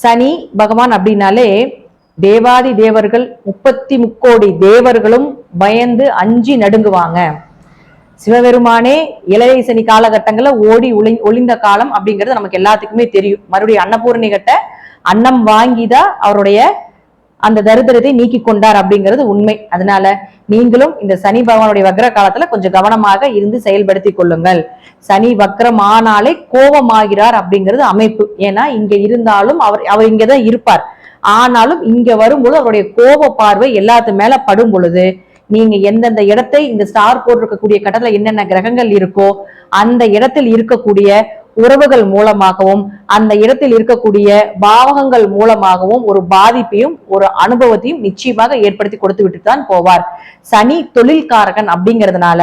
சனி பகவான் அப்படின்னாலே தேவாதி தேவர்கள் முப்பத்தி முக்கோடி தேவர்களும் பயந்து அஞ்சி நடுங்குவாங்க. சிவபெருமானே இளைய சனி காலகட்டங்களில் ஓடி ஒளி ஒளிந்த காலம் அப்படிங்கிறது நமக்கு எல்லாத்துக்குமே தெரியும். மறுபடியும் அன்னபூரணி கட்ட அன்னம் வாங்கிதான் அவருடைய அந்த தரித்திரத்தை நீக்கி கொண்டார் அப்படிங்கிறது உண்மை. அதனால நீங்களும் இந்த சனி பகவானுடைய வக்ர காலத்துல கொஞ்சம் கவனமாக இருந்து செயல்படுத்தி கொள்ளுங்கள். சனி வக்ரம் ஆனாலே கோபமாகிறார் அப்படிங்கிறது அமைப்பு. ஏன்னா இங்க இருந்தாலும் அவர் அவர் இங்கதான் இருப்பார். ஆனாலும் இங்க வரும்போது அவருடைய கோப பார்வை எல்லாத்து மேல படும் பொழுது நீங்க எந்தெந்த இடத்தை இந்த ஸ்டார் போட்டிருக்கக்கூடிய கட்டத்துல என்னென்ன கிரகங்கள் இருக்கோ அந்த இடத்தில் இருக்கக்கூடிய உறவுகள் மூலமாகவும் அந்த இடத்தில் இருக்கக்கூடிய பாவகங்கள் மூலமாகவும் ஒரு பாதிப்பையும் ஒரு அனுபவத்தையும் நிச்சயமாக ஏற்படுத்தி கொடுத்து விட்டு தான் போவார். சனி தொழில்காரகன் அப்படிங்கிறதுனால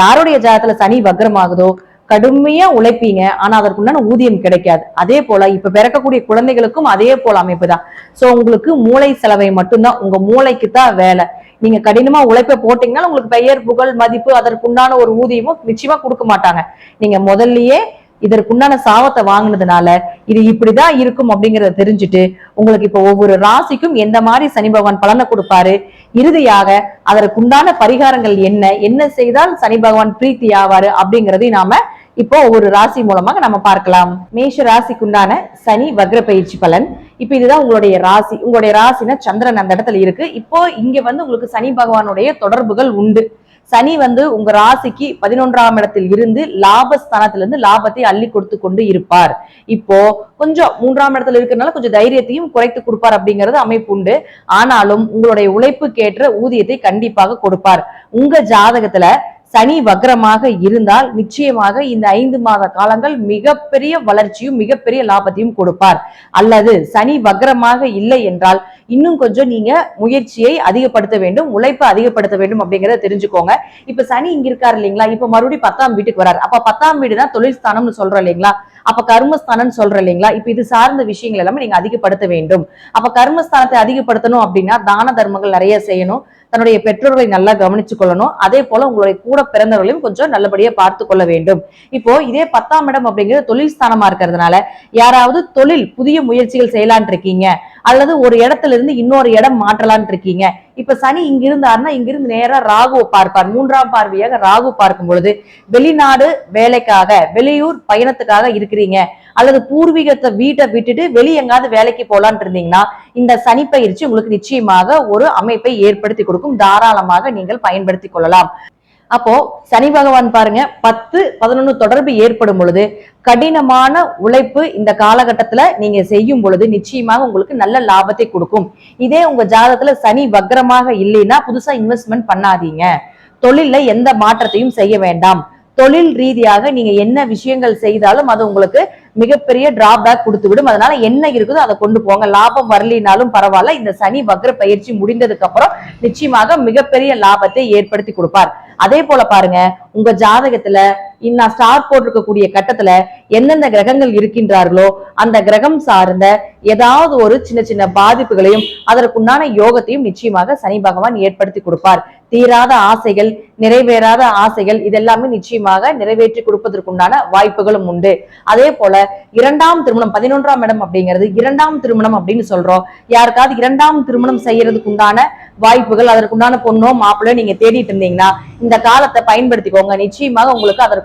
யாருடைய ஜாதத்துல சனி வக்ரமாகுதோ கடுமையா உழைப்பீங்க ஆனா அதற்குண்டான ஊதியம் கிடைக்காது. அதே போல இப்ப பிறக்கக்கூடிய குழந்தைகளுக்கும் அதே போல அமைப்பு தான். சோ உங்களுக்கு மூளை செலவை மட்டும்தான் உங்க மூளைக்கு தான் வேலை. நீங்க கடினமா உழைப்ப போட்டீங்கன்னா உங்களுக்கு பெயர் புகழ் மதிப்பு அதற்குண்டான ஒரு ஊதியமும் நிச்சயமா கொடுக்க மாட்டாங்க. நீங்க முதல்லயே இதற்குண்டான சாபத்தை வாங்கினதுனால இது இப்படிதான் இருக்கும் அப்படிங்கறத தெரிஞ்சுட்டு உங்களுக்கு இப்ப ஒவ்வொரு ராசிக்கும் எந்த மாதிரி சனி பகவான் பலனை கொடுப்பாரு? இறுதியாக அதற்குண்டான பரிகாரங்கள் என்ன? என்ன செய்தால் சனி பகவான் பிரீத்தி ஆவாரு அப்படிங்கறதையும் நாம இப்போ ஒவ்வொரு ராசி மூலமாக நம்ம பார்க்கலாம். மேஷ ராசிக்குண்டான சனி வக்ர பயிற்சி பலன். இப்போ இதுதான் உங்களுடைய ராசி. உங்களுடைய ராசினா சந்திரன் அந்த இடத்துல இருக்கு. இப்போ இங்க வந்து உங்களுக்கு சனி பகவானுடைய தொடர்புகள் உண்டு. சனி வந்து உங்க ராசிக்கு பதினொன்றாம் இடத்தில் இருந்து லாபஸ்தானத்திலிருந்து லாபத்தை அள்ளி கொடுத்து கொண்டு இருப்பார். இப்போ கொஞ்சம் மூன்றாம் இடத்துல இருக்கிறதுனால கொஞ்சம் தைரியத்தையும் குறைத்து கொடுப்பார் அப்படிங்கிறது அமைப்பு உண்டு. ஆனாலும் உங்களுடைய உழைப்புக்கேற்ற ஊதியத்தை கண்டிப்பாக கொடுப்பார். உங்க ஜாதகத்துல சனி வக்ரமாக இருந்தால் நிச்சயமாக இந்த ஐந்து மாத காலங்கள் மிகப்பெரிய வளர்ச்சியும் மிகப்பெரிய லாபத்தையும் கொடுப்பார். அல்லது சனி வக்ரமாக இல்லை என்றால் இன்னும் கொஞ்சம் நீங்க முயற்சியை அதிகப்படுத்த வேண்டும் உழைப்பை அதிகப்படுத்த வேண்டும் அப்படிங்கறத தெரிஞ்சுக்கோங்க. இப்ப சனி இங்க இருக்காரு இல்லைங்களா? இப்ப மறுபடியும் பத்தாம் வீட்டுக்கு வராரு. அப்ப பத்தாம் வீடு தான் தொழில் ஸ்தானம்னு சொல்றோம் இல்லைங்களா? அப்ப கர்மஸ்தானம் சொல்றோம் இல்லைங்களா? இப்ப இது சார்ந்த விஷயங்கள் எல்லாமே நீங்க அதிகப்படுத்த வேண்டும். அப்ப கர்மஸ்தானத்தை அதிகப்படுத்தணும் அப்படின்னா தான தர்மங்கள் நிறைய செய்யணும். தன்னுடைய பெற்றோர்களை நல்லா கவனிச்சு கொள்ளணும். அதே போல உங்களுடைய கூட பிறந்தவர்களையும் கொஞ்சம் நல்லபடியா பார்த்து கொள்ள வேண்டும். இப்போ இதே பத்தாம் இடம் அப்படிங்கிறது தொழில் ஸ்தானமா இருக்கிறதுனால யாராவது தொழில் புதிய முயற்சிகள் செய்யலான் இருக்கீங்க. அல்லது ஒரு இடத்துல இருந்து இன்னொரு இடம் மாற்றலான் இருக்கீங்க. இப்ப சனி இங்க இருந்தாருன்னா இங்கிருந்து நேரா ராகுவை பார்ப்பார். மூன்றாம் பார்வையாக ராகு பார்க்கும் பொழுது வெளிநாடு வேலைக்காக வெளியூர் பயணத்துக்காக இருக்கிறீங்க. அல்லது பூர்வீகத்தை வீட்டை விட்டுட்டு வெளியே எங்காவது வேலைக்கு போலான் இருந்தீங்கன்னா இந்த சனி பயிற்சி உங்களுக்கு நிச்சயமாக ஒரு அமைப்பை ஏற்படுத்தி கொடுக்கும். தாராளமாக நீங்கள் பயன்படுத்திக் கொள்ளலாம். அப்போ சனி பகவான் பாருங்க பத்து பதினொன்னு தொடர்பு ஏற்படும் பொழுது கடினமான உழைப்பு இந்த காலகட்டத்துல நீங்க செய்யும் பொழுது நிச்சயமாக உங்களுக்கு நல்ல லாபத்தை கொடுக்கும். இதே உங்க ஜாதகத்துல சனி வக்ரமாக இல்லைன்னா புதுசா இன்வெஸ்ட்மெண்ட் பண்ணாதீங்க. தொழில்ல எந்த மாற்றத்தையும் செய்ய வேண்டாம். தொழில் ரீதியாக நீங்க என்ன விஷயங்கள் செய்தாலும் அது உங்களுக்கு மிகப்பெரிய டிராபேக் கொடுத்து விடும் அதனால என்ன இருக்குதோ அதை கொண்டு போங்க. லாபம் வரலினாலும் பரவாயில்ல. இந்த சனி வக்ர பயிற்சி முடிந்ததுக்கு அப்புறம் நிச்சயமாக மிகப்பெரிய லாபத்தை ஏற்படுத்தி கொடுப்பார். அதே போல பாருங்க உங்க ஜாதகத்துல நான் ஸ்டார் போட்டிருக்கக்கூடிய கட்டத்துல எந்தெந்த கிரகங்கள் இருக்கின்றார்களோ அந்த கிரகம் சார்ந்த ஏதாவது ஒரு சின்ன சின்ன பாதிப்புகளையும் அதற்குண்டான யோகத்தையும் நிச்சயமாக சனி பகவான் ஏற்படுத்தி கொடுப்பார். தீராத ஆசைகள் நிறைவேறாத ஆசைகள் இதெல்லாமே நிச்சயமாக நிறைவேற்றி கொடுப்பதற்குண்டான வாய்ப்புகளும் உண்டு. அதே போல இரண்டாம் திருமணம் பதினொன்றாம் இடம் அப்படிங்கிறது இரண்டாம் திருமணம் அப்படின்னு சொல்றோம். யாருக்காவது இரண்டாம் திருமணம் செய்யறதுக்கு உண்டான வாய்ப்புகள் அதற்குண்டான பொண்ணோ மாப்பிள்ளையோ நீங்க தேடிட்டு இருந்தீங்கன்னா இந்த காலத்தை பயன்படுத்திக்கோங்க. நிச்சயமாக உங்களுக்கு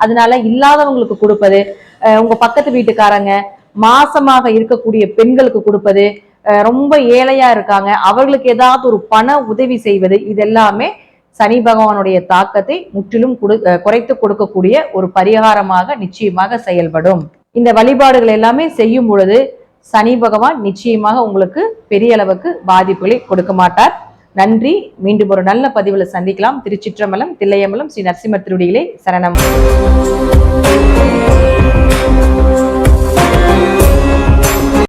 அதனால இல்லாதவங்களுக்கு கொடுப்பது உங்க பக்கத்து வீட்டுக்காரங்க மாசமாக இருக்கக்கூடிய பெண்களுக்கு கொடுப்பது ரொம்ப ஏழையா இருக்காங்க அவர்களுக்கு ஏதாவது ஒரு பண உதவி செய்வது இது எல்லாமே சனி பகவானுடைய தாக்கத்தை முற்றிலும் குறைத்து கொடுக்கக்கூடிய ஒரு பரிகாரமாக நிச்சயமாக செயல்படும். இந்த வழிபாடுகள் எல்லாமே செய்யும் பொழுது சனி பகவான் நிச்சயமாக உங்களுக்கு பெரிய அளவுக்கு பாதிப்புகளை கொடுக்க மாட்டார். நன்றி. மீண்டும் ஒரு நல்ல பதிவில் சந்திக்கலாம். திருச்சிற்றம்பலம் தில்லையம்பலம் ஸ்ரீ நரசிம்ம திருடிகளே சரணம்.